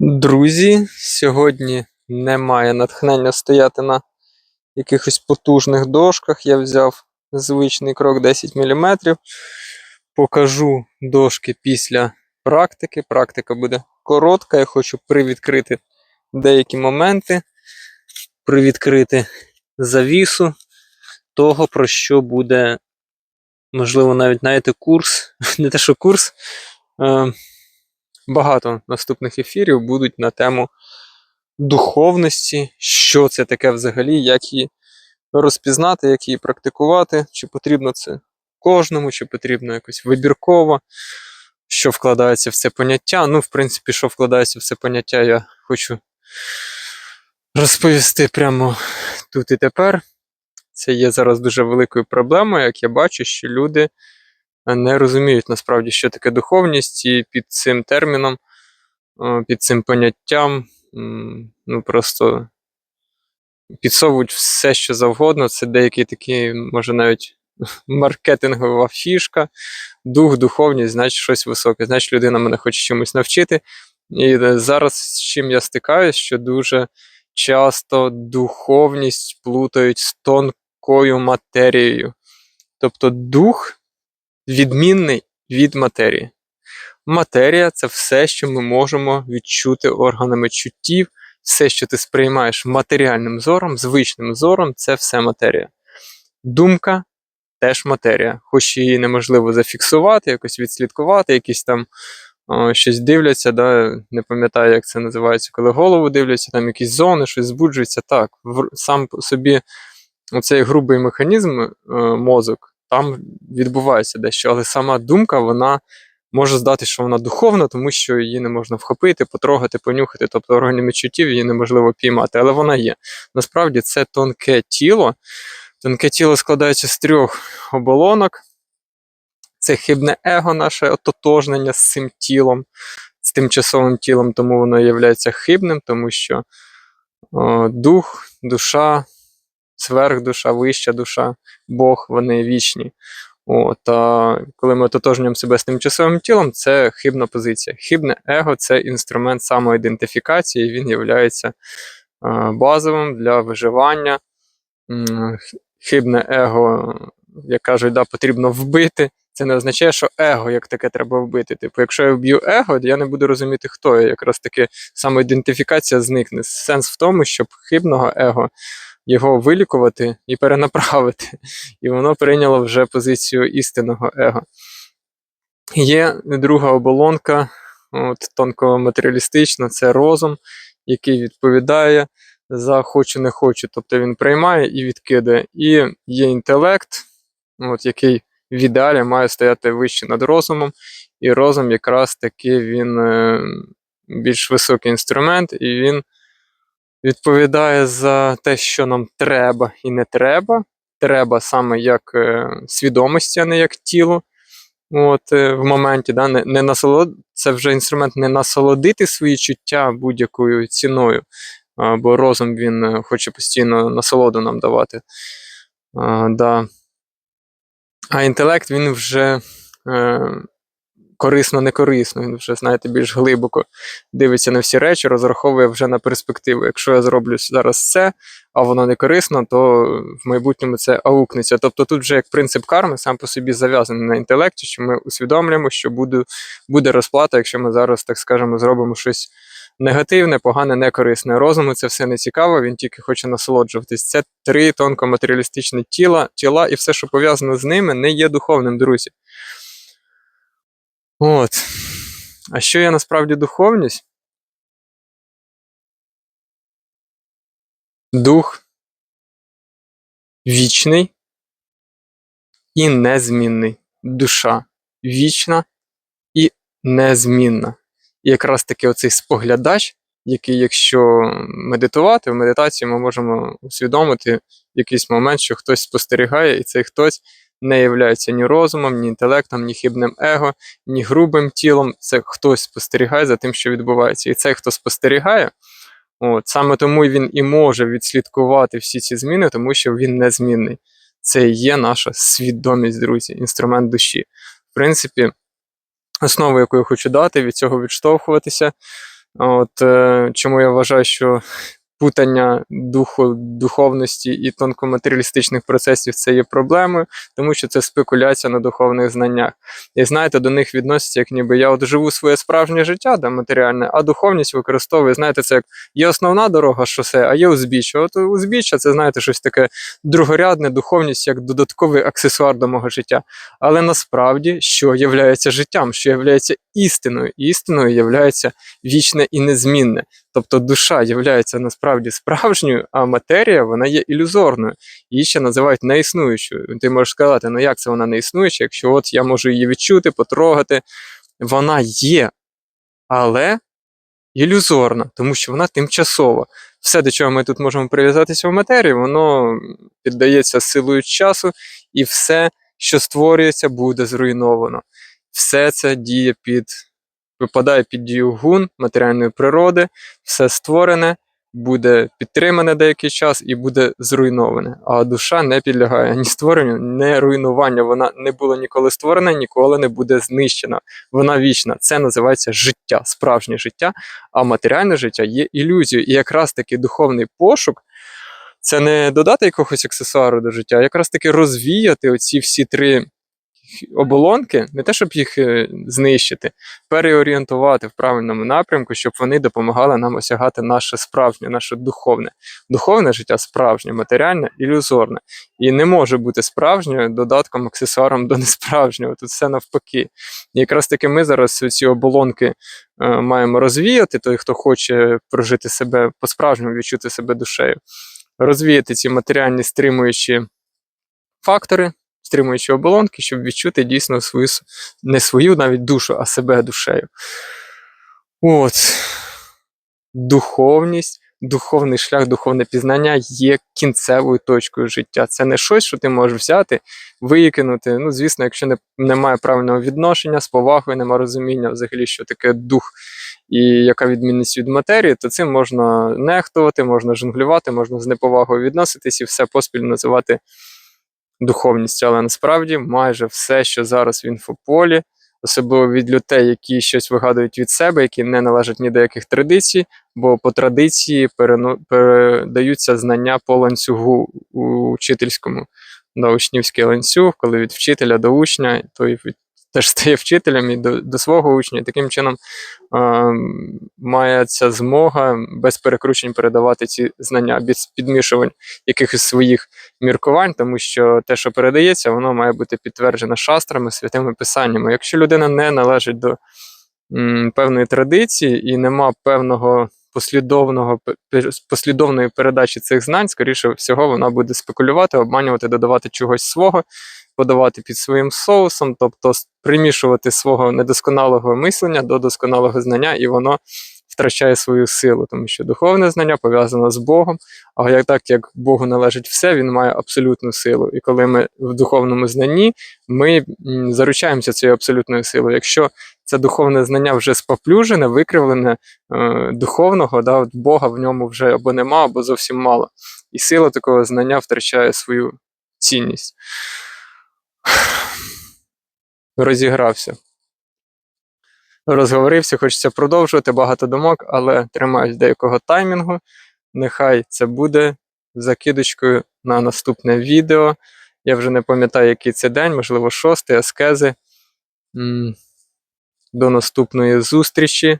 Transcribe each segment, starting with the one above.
Друзі, сьогодні немає натхнення стояти на якихось потужних дошках. Я взяв звичний крок 10 мм. Покажу дошки після практики. Практика буде коротка. Я хочу привідкрити деякі моменти, привідкрити завісу того, про що буде, можливо, навіть знаєте, курс. Не те, що курс. е, багато наступних ефірів будуть на тему духовності, що це таке взагалі, як її розпізнати, як її практикувати, чи потрібно це кожному, чи потрібно якось вибірково, що вкладається в це поняття. Ну, в принципі, що вкладається в це поняття, я хочу розповісти прямо тут і тепер. Це є зараз дуже великою проблемою, як я бачу, що люди не розуміють насправді, що таке духовність, і під цим терміном, під цим поняттям, ну просто підсовують все, що завгодно. Це деякий такий, може, навіть маркетингова фішка, дух, духовність, значить щось високе. Значить, людина мене хоче чомусь навчити. І е, зараз з чим я стикаюсь, що дуже часто духовність плутають з тонкою матерією. Тобто дух відмінний від матерії. Матерія це все, що ми можемо відчути органами чуттів, все, що ти сприймаєш матеріальним зором, звичним зором, це все матерія. Думка теж матерія, хоч її неможливо зафіксувати, якось відслідкувати, якісь там о, щось дивляться, да, не пам'ятаю, як це називається, коли голову дивляться, там якісь зони, щось збуджується. Так, в, сам по собі оцей грубий механізм е, мозок, там відбувається дещо, але сама думка, вона може здати, що вона духовна, тому що її не можна вхопити, потрогати, понюхати, тобто органами чуттів її неможливо піймати, але вона є. Насправді це тонке тіло. Тонке тіло складається з трьох оболонок. Це хибне его, наше ототожнення з цим тілом, з тимчасовим тілом, тому воно є хибним, тому що о, дух, душа, сверхдуша, вища душа, Бог, вони вічні. От, а коли ми ототожнюємо себе з тимчасовим тілом, це хибна позиція. Хибне его це інструмент самоідентифікації, він є базовим для виживання. Хибне его, як кажуть, да, потрібно вбити. Це не означає, що его як таке треба вбити. Типу, якщо я вб'ю его, я не буду розуміти, хто я. Якраз таки самоідентифікація зникне. Сенс в тому, щоб хибного его його вилікувати і перенаправити. І воно прийняло вже позицію істинного его. Є друга оболонка, от, тонко-матеріалістична, це розум, який відповідає за хочу не хочу. Тобто він приймає і відкидає. І є інтелект, от, який в ідеалі має стояти вище над розумом, і розум якраз таки він е, більш високий інструмент, і він відповідає за те, що нам треба і не треба. Треба саме як е, свідомості, а не як тіло. От, е, в моменті, да, не, не насолод... це вже інструмент не насолодити свої чуття будь-якою ціною, бо розум він е, хоче постійно насолоду нам давати. А, да. а інтелект він вже е, корисно-не корисно. Він вже, знаєте, більш глибоко дивиться на всі речі, розраховує вже на перспективу. Якщо я зроблю зараз це, а воно не корисно, то в майбутньому це аукнеться. Тобто тут вже як принцип карми сам по собі зав'язаний на інтелекті, що ми усвідомлюємо, що буде, буде розплата, якщо ми зараз, так скажемо, зробимо щось. Негативне, погане, некорисне. Розуму це все не цікаво, він тільки хоче насолоджуватись. Це три тонко-матеріалістичні тіла, тіла і все, що пов'язано з ними, не є духовним, друзі. От. А що є насправді духовність? Дух вічний і незмінний. Душа вічна і незмінна. І якраз таки оцей споглядач, який, якщо медитувати, в медитації ми можемо усвідомити в якийсь момент, що хтось спостерігає, і цей хтось не являється ні розумом, ні інтелектом, ні хибним его, ні грубим тілом. Це хтось спостерігає за тим, що відбувається. І цей, хто спостерігає, от, саме тому він і може відслідкувати всі ці зміни, тому що він незмінний. Це і є наша свідомість, друзі, інструмент душі. В принципі, основу, яку я хочу дати, від цього відштовхуватися. От е, чому я вважаю, що путання духу, духовності і тонкоматеріалістичних процесів це є проблемою, тому що це спекуляція на духовних знаннях. І знаєте, до них відносяться, як ніби я от живу своє справжнє життя, да, матеріальне, а духовність використовую. Знаєте, це як є основна дорога шосе, а є узбіччя. От узбіччя це знаєте щось таке другорядне, духовність як додатковий аксесуар до мого життя. Але насправді, що є життям, що є істиною, істиною є вічне і незмінне. Тобто душа є насправді справжньою, а матерія вона є ілюзорною. Її ще називають неіснуючою. Ти можеш сказати, ну як це вона не існуюча, якщо от я можу її відчути, потрогати. Вона є, але ілюзорна, тому що вона тимчасова. Все, до чого ми тут можемо прив'язатися в матерії, воно піддається силою часу, і все, що створюється, буде зруйновано. Все це діє під випадає під дію гун матеріальної природи, все створене, буде підтримане деякий час і буде зруйноване. А душа не підлягає ні створенню, ні руйнуванню. Вона не була ніколи створена, ніколи не буде знищена. Вона вічна. Це називається життя, справжнє життя. А матеріальне життя є ілюзією. І якраз таки духовний пошук. Це не додати якогось аксесуару до життя, а якраз таки розвіяти оці всі три оболонки, не те, щоб їх е, знищити, переорієнтувати в правильному напрямку, щоб вони допомагали нам осягати наше справжнє, наше духовне. Духовне життя справжнє, матеріальне, ілюзорне. І не може бути справжньою додатком, аксесуаром до несправжнього. Тут все навпаки. І якраз таки ми зараз ці оболонки е, маємо розвіяти, той, хто хоче прожити себе по-справжньому, відчути себе душею, розвіяти ці матеріальні стримуючі фактори стримуючі оболонки, щоб відчути дійсно свою не свою навіть душу, а себе душею. От. Духовність, духовний шлях, духовне пізнання є кінцевою точкою життя. Це не щось, що ти можеш взяти, викинути. Ну, звісно, якщо не, немає правильного відношення, з повагою, немає розуміння, взагалі, що таке дух і яка відмінність від матерії, то цим можна нехтувати, можна жонглювати, можна з неповагою відноситись і все поспіль називати духовністю, але насправді майже все, що зараз в інфополі, особливо від людей, які щось вигадують від себе, які не належать ні до яких традицій, бо по традиції передаються знання по ланцюгу учительському на учнівський ланцюг, коли від вчителя до учня, той теж стає вчителем і до до свого учня. Таким чином е, має ця змога без перекручень передавати ці знання, без підмішувань якихось своїх міркувань, тому що те, що передається, воно має бути підтверджено шастрами, святими писаннями. Якщо людина не належить до м, певної традиції і нема певного. Послідовного послідовної передачі цих знань, скоріше всього, вона буде спекулювати, обманювати, додавати чогось свого, подавати під своїм соусом, тобто примішувати свого недосконалого мислення до досконалого знання, і воно втрачає свою силу, тому що духовне знання пов'язане з Богом. А як так як Богу належить все, він має абсолютну силу. І коли ми в духовному знанні, ми заручаємося цією абсолютною силою. Якщо це духовне знання вже споплюжене, викривлене е, духовного, да, от Бога в ньому вже або нема, або зовсім мало. І сила такого знання втрачає свою цінність розігрався. Розговорився, хочеться продовжувати багато думок, але тримаюсь деякого таймінгу. Нехай це буде закидочкою на наступне відео. Я вже не пам'ятаю, який це день, можливо, шостий, аскези. До наступної зустрічі,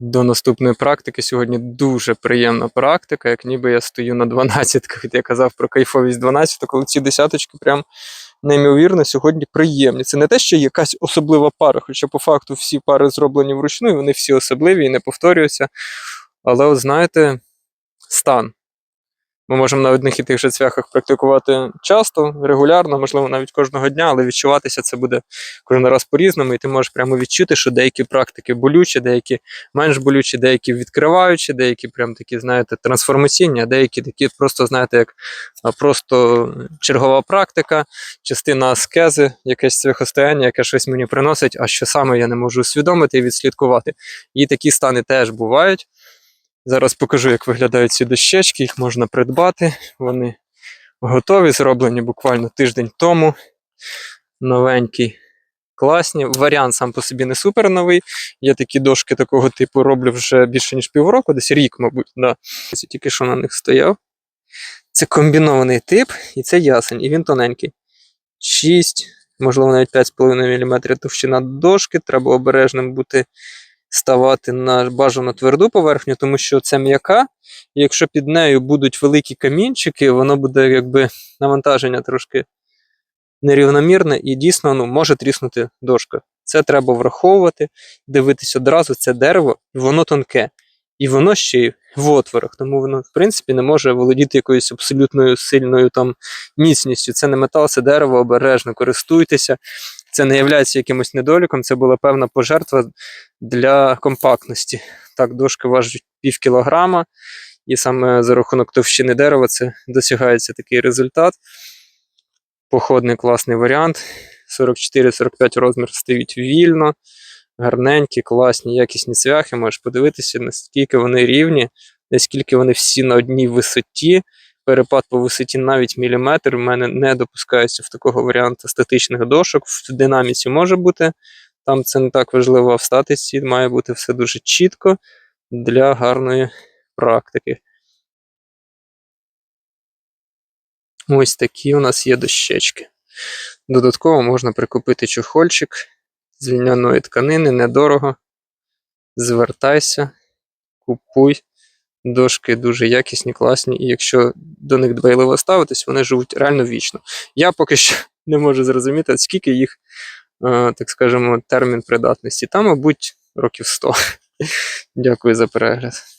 до наступної практики. Сьогодні дуже приємна практика, як ніби я стою на 12 Я казав про кайфовість 12, коли ці десяточки прям неймовірно сьогодні приємні. Це не те, що якась особлива пара, хоча по факту всі пари зроблені вручну, і вони всі особливі і не повторюються. Але, от знаєте, стан. Ми можемо на одних і тих же цвяхах практикувати часто, регулярно, можливо, навіть кожного дня, але відчуватися це буде кожен раз по-різному, і ти можеш прямо відчути, що деякі практики болючі, деякі менш болючі, деякі відкриваючі, деякі прям такі, знаєте, трансформаційні, а деякі такі просто, знаєте, як просто чергова практика, частина аскези, якесь цвяхостояння, яке щось мені приносить, а що саме я не можу усвідомити і відслідкувати. І такі стани теж бувають. Зараз покажу, як виглядають ці дощечки, їх можна придбати. Вони готові, зроблені буквально тиждень тому. Новенький класні. Варіант сам по собі не супер новий. Я такі дошки такого типу роблю вже більше, ніж півроку, десь рік, мабуть. Да. Це тільки що на них стояв. Це комбінований тип, і це ясень, і він тоненький. 6, можливо, навіть 5,5 мм товщина дошки. Треба обережним бути ставати на бажано тверду поверхню, тому що це м'яка, і якщо під нею будуть великі камінчики, воно буде якби навантаження трошки нерівномірне і дійсно ну, може тріснути дошка. Це треба враховувати, дивитись одразу, це дерево, і воно тонке. І воно ще й в отворах, тому воно, в принципі, не може володіти якоюсь абсолютною сильною там міцністю. Це не метал, це дерево, обережно користуйтеся. Це не є якимось недоліком, це була певна пожертва для компактності. Так, дошки важать пів кілограма, і саме за рахунок товщини дерева це досягається такий результат. Походний класний варіант. 44-45 розмір стоїть вільно, гарненькі, класні, якісні цвяхи. Можеш подивитися, наскільки вони рівні, наскільки вони всі на одній висоті. Перепад по висоті навіть міліметр. У мене не допускається в такого варіанту статичних дошок. В динаміці може бути. Там це не так важливо, а в статиці має бути все дуже чітко для гарної практики. Ось такі у нас є дощечки. Додатково можна прикупити чохольчик з льняної тканини, недорого. Звертайся, купуй. Дошки дуже якісні, класні, і якщо до них дбайливо ставитись, вони живуть реально вічно. Я поки що не можу зрозуміти, скільки їх, е, так скажемо, термін придатності. Там, мабуть, років 100. Дякую за перегляд.